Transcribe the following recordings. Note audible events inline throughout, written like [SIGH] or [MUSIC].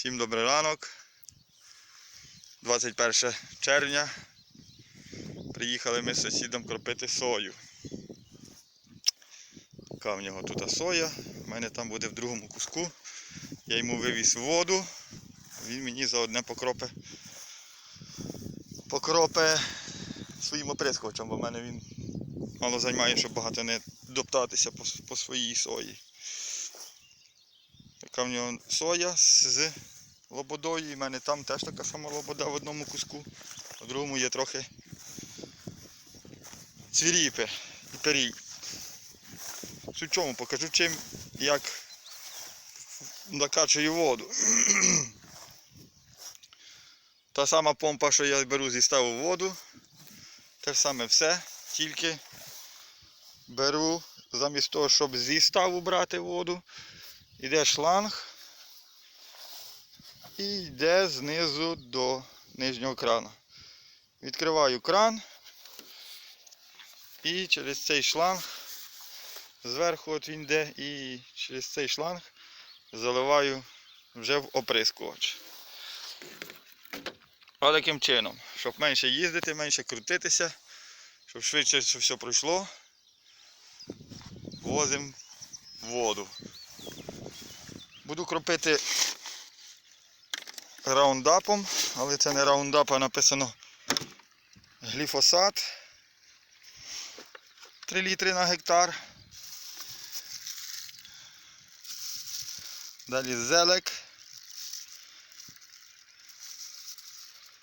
Всім добрий ранок. 21 червня. Приїхали ми з сусідом кропити сою. Така в нього тут соя. У мене там буде в другому куску. Я йому вивіз воду. Він мені за одне покропе. Покропе своїм оприскувачем, бо в мене він мало займає, щоб багато не доптатися по, по своїй сої. Така соя з лободою. В мене там теж така сама лобода в одному куску, в другому є трохи цвіріпи і перій. Суть чому покажу чим як накачую воду. [CLEARS THROAT] Та сама помпа, що я беру зі ставу воду. Те ж саме все, тільки беру замість того, щоб зі ставу брати воду, йде шланг і йде знизу до нижнього крана. Відкриваю кран і через цей шланг зверху от він йде і через цей шланг заливаю вже в оприскувач. А таким чином, щоб менше їздити, менше крутитися, щоб швидше все пройшло, возимо воду. Буду кропити раундапом, але це не раундап, а написано гліфосат. 3 літри на гектар. Далі зелек.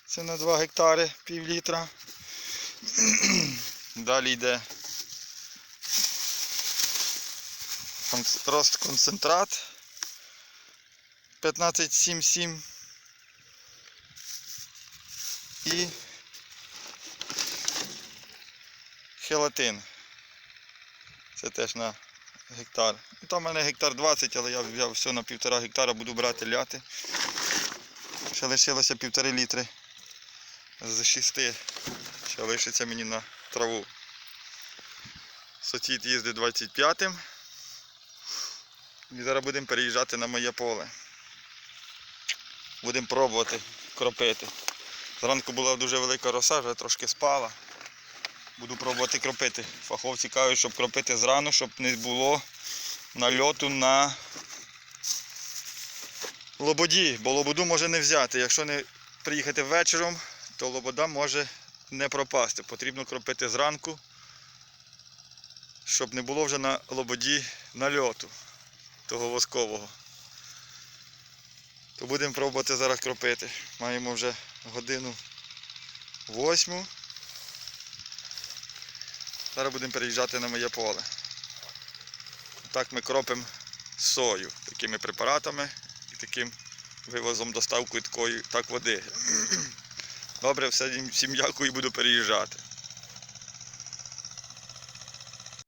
Це на 2 гектари пів літра. Далі йде конц- розконцентрат 1577 і хелатин. Це теж на гектар. Ну, Там в мене гектар 20, але я взяв все на півтора гектара, буду брати ляти. Ще лишилося півтори літри з шести. Ще лишиться мені на траву. Сотіт їздить 25-м. І зараз будемо переїжджати на моє поле. Будемо пробувати кропити. Зранку була дуже велика роса, вже трошки спала. Буду пробувати кропити. Фаховці кажуть, щоб кропити зрану, щоб не було нальоту на лободі, бо лободу може не взяти. Якщо не приїхати вечором, то лобода може не пропасти. Потрібно кропити зранку, щоб не було вже на лободі нальоту того воскового. То будемо пробувати зараз кропити. Маємо вже годину восьму. Зараз будемо переїжджати на моє поле. Так ми кропимо сою такими препаратами і таким вивозом доставкою такої так води. [CLEARS THROAT] Добре, всім дякую і буду переїжджати.